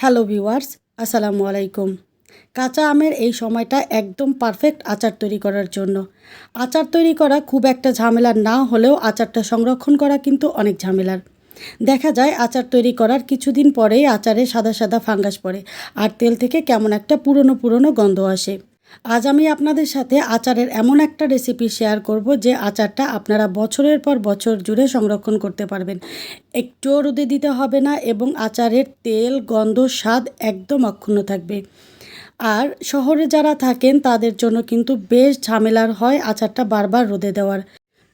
Hello viewers, আসসালামু আলাইকুম। কাঁচা আমের এই সময়টা একদম পারফেক্ট আচার তৈরি করার জন্য। আচার তৈরি করা খুব একটা ঝামেলার না হলেও আচারটা সংরক্ষণ করা কিন্তু অনেক ঝামেলার। দেখা যায় আচার তৈরি করার কিছুদিন পরেই আচারে সাদা সাদা ফাঙ্গাস পড়ে, আর তেল থেকে কেমন একটা পুরনো পুরনো গন্ধ আসে। আজ আমি আপনাদের সাথে আচারের এমন একটা রেসিপি শেয়ার করব যে আচারটা আপনারা বছরের পর বছর জুড়ে সংরক্ষণ করতে পারবেন। একটুও রোদে দিতে হবে না এবং আচারের তেল, গন্ধ, স্বাদ একদম অক্ষুণ্ণ থাকবে। আর শহরে যারা থাকেন তাদের জন্য কিন্তু বেশ ঝামেলার হয় আচারটা বারবার রোদে দেওয়ার।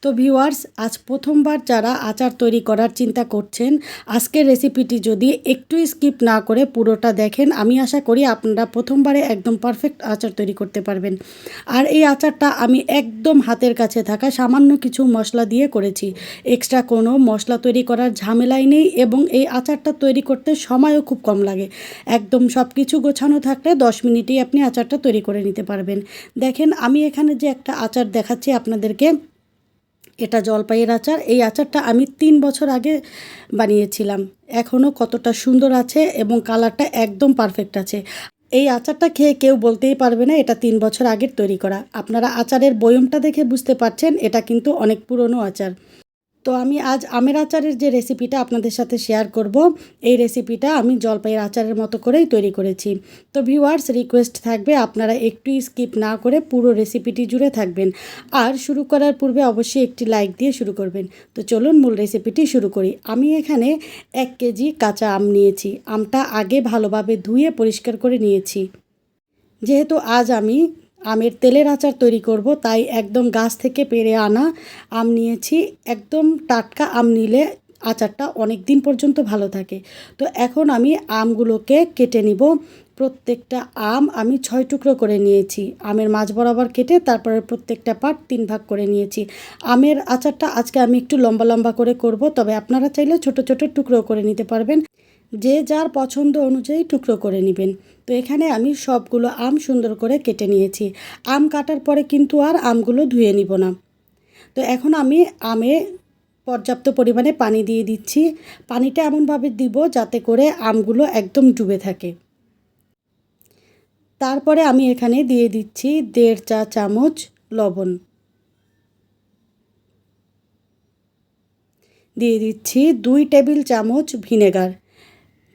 তো ভিউয়ার্স, আজ প্রথমবার যারা আচার তৈরি করার চিন্তা করছেন, আজকের রেসিপিটি যদি একটু স্কিপ না করে পুরোটা দেখেন, আমি আশা করি আপনারা প্রথমবারে একদম পারফেক্ট আচার তৈরি করতে পারবেন। আর এই আচারটা আমি একদম হাতের কাছে থাকা সামান্য কিছু মশলা দিয়ে করেছি। এক্সট্রা কোনো মশলা তৈরি করার ঝামেলাই নেই এবং এই আচারটা তৈরি করতে সময়ও খুব কম লাগে। একদম সব কিছু গোছানো থাকলে দশ মিনিটেই আপনি আচারটা তৈরি করে নিতে পারবেন। দেখেন, আমি এখানে যে একটা আচার দেখাচ্ছি আপনাদেরকে এটা জলপাইয়ের আচার। এই আচারটা আমি তিন বছর আগে বানিয়েছিলাম। এখনও কতটা সুন্দর আছে এবং কালারটা একদম পারফেক্ট আছে। এই আচারটা খেয়ে কেউ বলতেই পারবে না, এটা তিন বছর আগের তৈরি করা। আপনারা আচারের বয়মটা দেখে বুঝতে পারছেন, এটা কিন্তু অনেক পুরনো আচার। তো আমি আজ আমের আচারের যে রেসিপিটা আপনাদের সাথে শেয়ার করব, এই রেসিপিটা আমি জলপাইয়ের আচারের মতো করেই তৈরি করেছি। তো ভিউয়ার্স রিকোয়েস্ট থাকবে আপনারা একটু স্কিপ না করে পুরো রেসিপিটি জুড়ে থাকবেন। আর শুরু করার পূর্বে অবশ্যই একটি লাইক দিয়ে শুরু করবেন। তো চলুন মূল রেসিপিটি শুরু করি। আমি এখানে এক কেজি কাঁচা আম নিয়েছি। আমটা আগে ভালোভাবে ধুয়ে পরিষ্কার করে নিয়েছি। যেহেতু আজ আমি আমের তেলের আচার তৈরি করব, তাই একদম গাছ থেকে পেরে আনা আম নিয়েছি। একদম টাটকা আম নিলে আচারটা অনেক দিন পর্যন্ত ভালো থাকে। তো এখন আমি আমগুলোকে কেটে নিব। প্রত্যেকটা আম আমি ছয় টুকরো করে নিয়েছি। আমের মাছ বরাবর কেটে তারপরে প্রত্যেকটা পার্ট তিন ভাগ করে নিয়েছি। আমের আচারটা আজকে আমি একটু লম্বা লম্বা করে করব, তবে আপনারা চাইলে ছোট ছোট টুকরো করে নিতে পারবেন। যে যার পছন্দ অনুযায়ী টুকরো করে নেবেন। তো এখানে আমি সবগুলো আম সুন্দর করে কেটে নিয়েছি। আম কাটার পরে কিন্তু আর আমগুলো ধুয়ে নিব না। তো এখন আমি আমে পর্যাপ্ত পরিমাণে পানি দিয়ে দিচ্ছি। পানিটা এমনভাবে দিব যাতে করে আমগুলো একদম ডুবে থাকে। তারপরে আমি এখানে দিয়ে দিচ্ছি দেড় চা চামচ লবণ। দিয়ে দিচ্ছি দুই টেবিল চামচ ভিনেগার।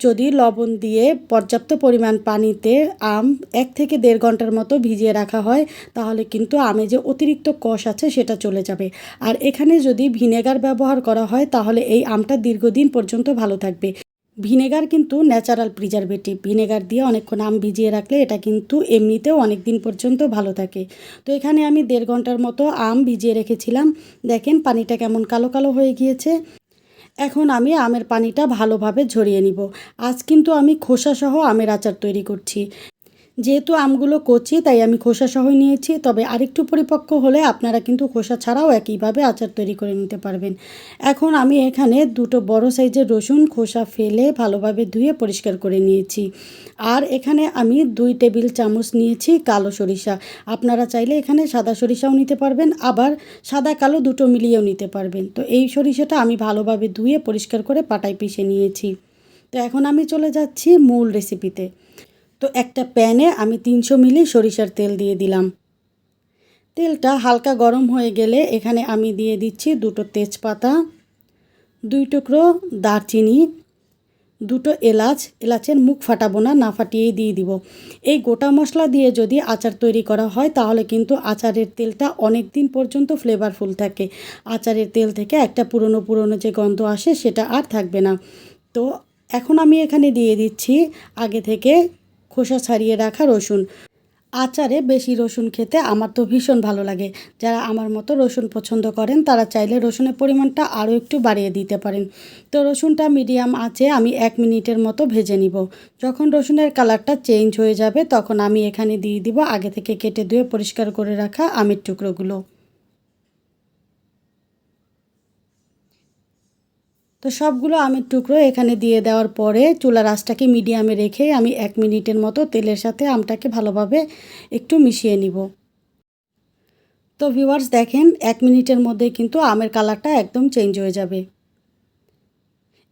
যদি লবণ দিয়ে পর্যাপ্ত পরিমাণ পানিতে আম এক থেকে দেড় ঘণ্টার মতো ভিজিয়ে রাখা হয়, তাহলে কিন্তু আমে যে অতিরিক্ত কষ আছে সেটা চলে যাবে। আর এখানে যদি ভিনেগার ব্যবহার করা হয়, তাহলে এই আমটা দীর্ঘদিন পর্যন্ত ভালো থাকবে। ভিনেগার কিন্তু ন্যাচারাল প্রিজারভেটিভ। ভিনেগার দিয়ে অনেকক্ষণ আম ভিজিয়ে রাখলে এটা কিন্তু এমনিতেও অনেক দিন পর্যন্ত ভালো থাকে। তো এখানে আমি দেড় ঘণ্টার মতো আম ভিজিয়ে রেখেছিলাম। দেখেন পানিটা কেমন কালো কালো হয়ে গিয়েছে। এখন আমি আমের পানিটা ভালোভাবে ঝরিয়ে নিব। আজ কিন্তু আমি খোসাসহ আমের আচার তৈরি করছি। যেহেতু আমগুলো কচি, তাই আমি খোসা সহ নিয়েছি। তবে আরেকটু পরিপক্ক হলে আপনারা কিন্তু খোসা ছাড়াও একইভাবে আচার তৈরি করে নিতে পারবেন। এখন আমি এখানে দুটো বড় সাইজের রসুন খোসা ফেলে ভালোভাবে ধুয়ে পরিষ্কার করে নিয়েছি। আর এখানে আমি দুই টেবিল চামচ নিয়েছি কালো সরিষা। আপনারা চাইলে এখানে সাদা সরিষাও নিতে পারবেন, আবার সাদা কালো দুটো মিলিয়েও নিতে পারবেন। তো এই সরিষাটা আমি ভালোভাবে ধুয়ে পরিষ্কার করে পাটায় পিষে নিয়েছি। তো এখন আমি চলে যাচ্ছি মূল রেসিপিতে তো একটা প্যানে আমি তিনশো মিলি সরিষার তেল দিয়ে দিলাম। তেলটা হালকা গরম হয়ে গেলে এখানে আমি দিয়ে দিচ্ছি দুটো তেজপাতা, দুই টুকরো দারচিনি, দুটো এলাচ। এলাচের মুখ ফাটাবো না না ফাটিয়েই দিয়ে দিব। এই গোটা মশলা দিয়ে যদি আচার তৈরি করা হয় তাহলে কিন্তু আচারের তেলটা অনেক দিন পর্যন্ত ফ্লেভারফুল থাকে। আচারের তেল থেকে একটা পুরনো পুরনো যে গন্ধ আসে সেটা আর থাকবে না। তো এখন আমি এখানে দিয়ে দিচ্ছি আগে থেকে খোসা ছাড়িয়ে রাখা রসুন। আচারে বেশি রসুন খেতে আমার তো ভীষণ ভালো লাগে। যারা আমার মতো রসুন পছন্দ করেন, তারা চাইলে রসুনের পরিমাণটা আরও একটু বাড়িয়ে দিতে পারেন। তো রসুনটা মিডিয়াম আছে আমি এক মিনিটের মতো ভেজে নিব। যখন রসুনের কালারটা চেঞ্জ হয়ে যাবে, তখন আমি এখানে দিয়ে দিব আগে থেকে কেটে ধুয়ে পরিষ্কার করে রাখা আমের টুকরোগুলো। তো সবগুলো আমের টুকরো এখানে দিয়ে দেওয়ার পরে চুলার রাসটাকে মিডিয়ামে রেখে আমি এক মিনিটের মতো তেলের সাথে আমটাকে ভালোভাবে একটু মিশিয়ে নিব। তো ভিউয়ার্স দেখেন, এক মিনিটের মধ্যে কিন্তু আমের কালারটা একদম চেঞ্জ হয়ে যাবে।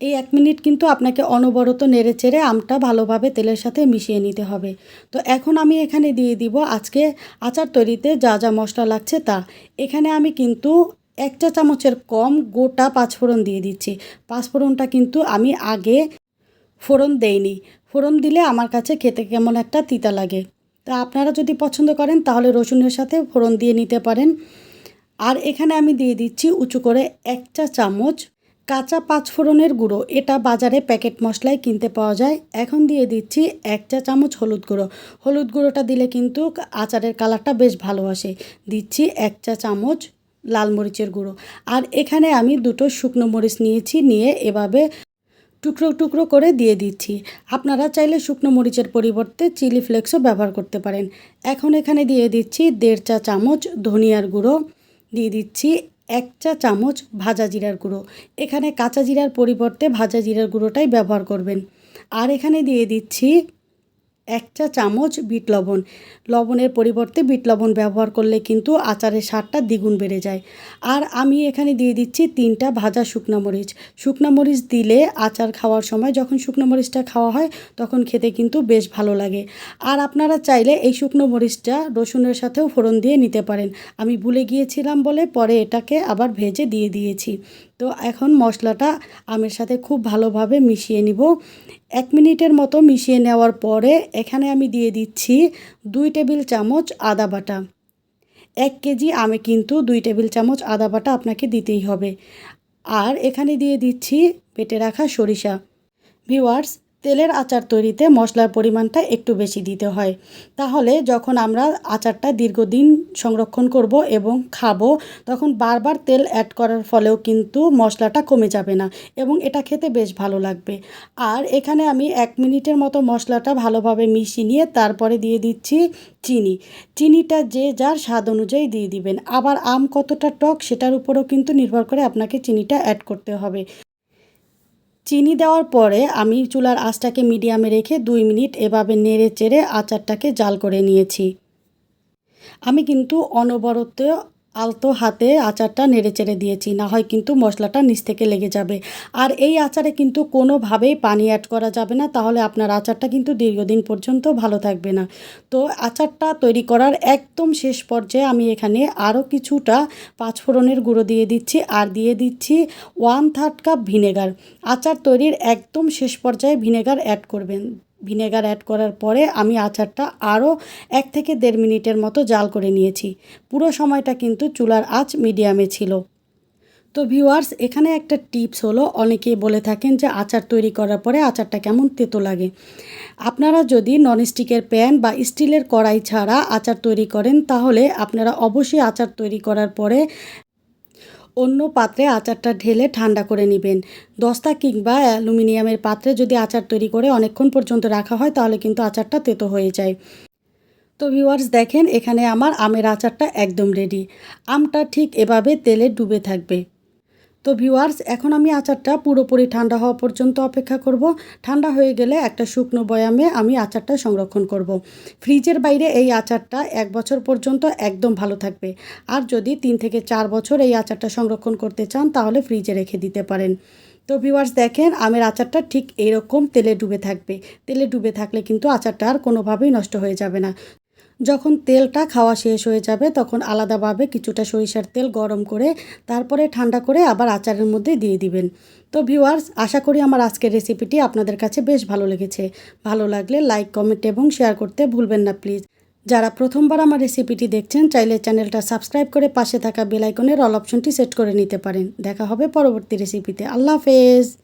এই এক মিনিট কিন্তু আপনাকে অনবরত নেড়ে চেড়ে আমটা ভালোভাবে তেলের সাথে মিশিয়ে নিতে হবে। তো এখন আমি এখানে দিয়ে দিব আজকে আচার তৈরিতে যা যা মশলা লাগছে তা। এখানে আমি কিন্তু এক চা চামচের কম গোটা পাঁচফোড়ন দিয়ে দিচ্ছি। পাঁচফোড়নটা কিন্তু আমি আগে ফোড়ন দেইনি। ফোড়ন দিলে আমার কাছে খেতে কেমন একটা তিতা লাগে। তা আপনারা যদি পছন্দ করেন, তাহলে রসুনের সাথে ফোড়ন দিয়ে নিতে পারেন। আর এখানে আমি দিয়ে দিচ্ছি উঁচু করে এক চা চামচ কাঁচা পাঁচফোড়নের গুঁড়ো। এটা বাজারে প্যাকেট মশলায় কিনতে পাওয়া যায়। এখন দিয়ে দিচ্ছি এক চা চামচ হলুদ গুঁড়ো। হলুদ গুঁড়োটা দিলে কিন্তু আচারের কালারটা বেশ ভালো আসে। দিচ্ছি এক চা চামচ লাল মরিচের গুঁড়ো। আর এখানে আমি দুটো শুকনো মরিচ নিয়েছি, নিয়ে এভাবে টুকরো টুকরো করে দিয়ে দিচ্ছি। আপনারা চাইলে শুকনো মরিচের পরিবর্তে চিলি ফ্লেক্সও ব্যবহার করতে পারেন। এখন এখানে দিয়ে দিচ্ছি দেড় চা চামচ ধনিয়ার গুঁড়ো, দিয়ে দিচ্ছি এক চা চামচ ভাজা জিরার গুঁড়ো। এখানে কাঁচা জিরার পরিবর্তে ভাজা জিরার গুঁড়োটাই ব্যবহার করবেন। আর এখানে দিয়ে দিচ্ছি এক চা চামচ বিট লবণ। লবণের পরিবর্তে বিট লবণ ব্যবহার করলে কিন্তু আচারের স্বাদটা দ্বিগুণ বেড়ে যায়। আর আমি এখানে দিয়ে দিচ্ছি তিনটা ভাজা শুকনো মরিচ। শুকনো মরিচ দিলে আচার খাওয়ার সময় যখন শুকনো মরিচটা খাওয়া হয়, তখন খেতে কিন্তু বেশ ভালো লাগে। আর আপনারা চাইলে এই শুকনো মরিচটা রসুনের সাথেও ফোড়ন দিয়ে নিতে পারেন। আমি ভুলে গিয়েছিলাম বলে পরে এটাকে আবার ভেজে দিয়ে দিয়েছি। তো এখন মশলাটা আমের সাথে খুব ভালোভাবে মিশিয়ে নিব। এক মিনিটের মতো মিশিয়ে নেওয়ার পরে এখানে আমি দিয়ে দিচ্ছি দুই টেবিল চামচ আদা বাটা। এক কেজি আমি কিন্তু দুই টেবিল চামচ আদা বাটা আপনাকে দিতেই হবে। আর এখানে দিয়ে দিচ্ছি পেটে রাখা সরিষা। ভিওয়ার্স তেলের আচার তৈরিতে মশলার পরিমাণটা একটু বেশি দিতে হয়। তাহলে যখন আমরা আচারটা দীর্ঘদিন সংরক্ষণ করব এবং খাব, তখন বারবার তেল অ্যাড করার ফলেও কিন্তু মশলাটা কমে যাবে না এবং এটা খেতে বেশ ভালো লাগবে। আর এখানে আমি এক মিনিটের মতো মশলাটা ভালোভাবে মিশিয়ে নিয়ে তারপরে দিয়ে দিচ্ছি চিনি। চিনিটা যে যার স্বাদ অনুযায়ী দিয়ে দিবেন। আবার আম কতটা টক সেটার উপরেও কিন্তু নির্ভর করে আপনাকে চিনিটা অ্যাড করতে হবে। চিনি দেওয়ার পরে আমি চুলার আঁচটাকে মিডিয়ামে রেখে দুই মিনিট এভাবে নেড়ে চেড়ে আচারটাকে জাল করে নিয়েছি। আমি কিন্তু অনবরত আলতো হাতে আচারটা নেড়ে চেড়ে দিয়েছি, না হয় কিন্তু মশলাটা নিচ থেকে লেগে যাবে। আর এই আচারে কিন্তু কোনোভাবেই পানি অ্যাড করা যাবে না, তাহলে আপনার আচারটা কিন্তু দীর্ঘদিন পর্যন্ত ভালো থাকবে না। তো আচারটা তৈরি করার একদম শেষ পর্যায়ে আমি এখানে আরও কিছুটা পাঁচফোড়নের গুঁড়ো দিয়ে দিচ্ছি, আর দিয়ে দিচ্ছি ওয়ান থার্ড কাপ ভিনেগার আচার তৈরির একদম শেষ পর্যায়ে ভিনেগার অ্যাড করবেন। ভিনেগার অ্যাড করার পরে আমি আচারটা আরও এক থেকে দেড় মিনিটের মতো জাল করে নিয়েছি। পুরো সময়টা কিন্তু চুলার আঁচ মিডিয়ামে ছিল। তো ভিউয়ার্স এখানে একটা টিপস হলো, অনেকেই বলে থাকেন যে আচার তৈরি করার পরে আচারটা কেমন তেতো লাগে। আপনারা যদি ননস্টিকের প্যান বা স্টিলের কড়াই ছাড়া আচার তৈরি করেন, তাহলে আপনারা অবশ্যই আচার তৈরি করার পরে অন্য পাত্রে আচারটা ঢেলে ঠান্ডা করে নেবেন। দস্তা কিংবা অ্যালুমিনিয়ামের পাত্রে যদি আচার তৈরি করে অনেকক্ষণ পর্যন্ত রাখা হয়, তাহলে কিন্তু আচারটা তেতো হয়ে যায়। তো ভিউয়ার্স, দেখেন এখানে আমার আমের আচারটা একদম রেডি। আমটা ঠিক এভাবে তেলে ডুবে থাকবে। তো ভিউয়ার্স এখন আমি আচারটা পুরোপুরি ঠান্ডা হওয়া পর্যন্ত অপেক্ষা করব। ঠান্ডা হয়ে গেলে একটা শুকনো বয়ামে আমি আচারটা সংরক্ষণ করব। ফ্রিজের বাইরে এই আচারটা এক বছর পর্যন্ত একদম ভালো থাকবে। আর যদি তিন থেকে চার বছর এই আচারটা সংরক্ষণ করতে চান, তাহলে ফ্রিজে রেখে দিতে পারেন। তো ভিউয়ার্স দেখেন, আমের আচারটা ঠিক এরকম তেলে ডুবে থাকবে। তেলে ডুবে থাকলে কিন্তু আচারটা আর কোনোভাবেই নষ্ট হয়ে যাবে না। যখন তেলটা খাওয়া শেষ হয়ে যাবে, তখন আলাদাভাবে কিছুটা সরিষার তেল গরম করে তারপরে ঠান্ডা করে আবার আচারের মধ্যে দিয়ে দিবেন। তো ভিউয়ার্স, আশা করি আমার আজকের রেসিপিটি আপনাদের কাছে বেশ ভালো লেগেছে। ভালো লাগলে লাইক, কমেন্ট এবং শেয়ার করতে ভুলবেন না প্লিজ। যারা প্রথমবার আমার রেসিপিটি দেখছেন, চাইলে চ্যানেলটা সাবস্ক্রাইব করে পাশে থাকা বেলাইকনের অল অপশনটি সেট করে নিতে পারেন। দেখা হবে পরবর্তী রেসিপিতে। আল্লাহ হাফেজ!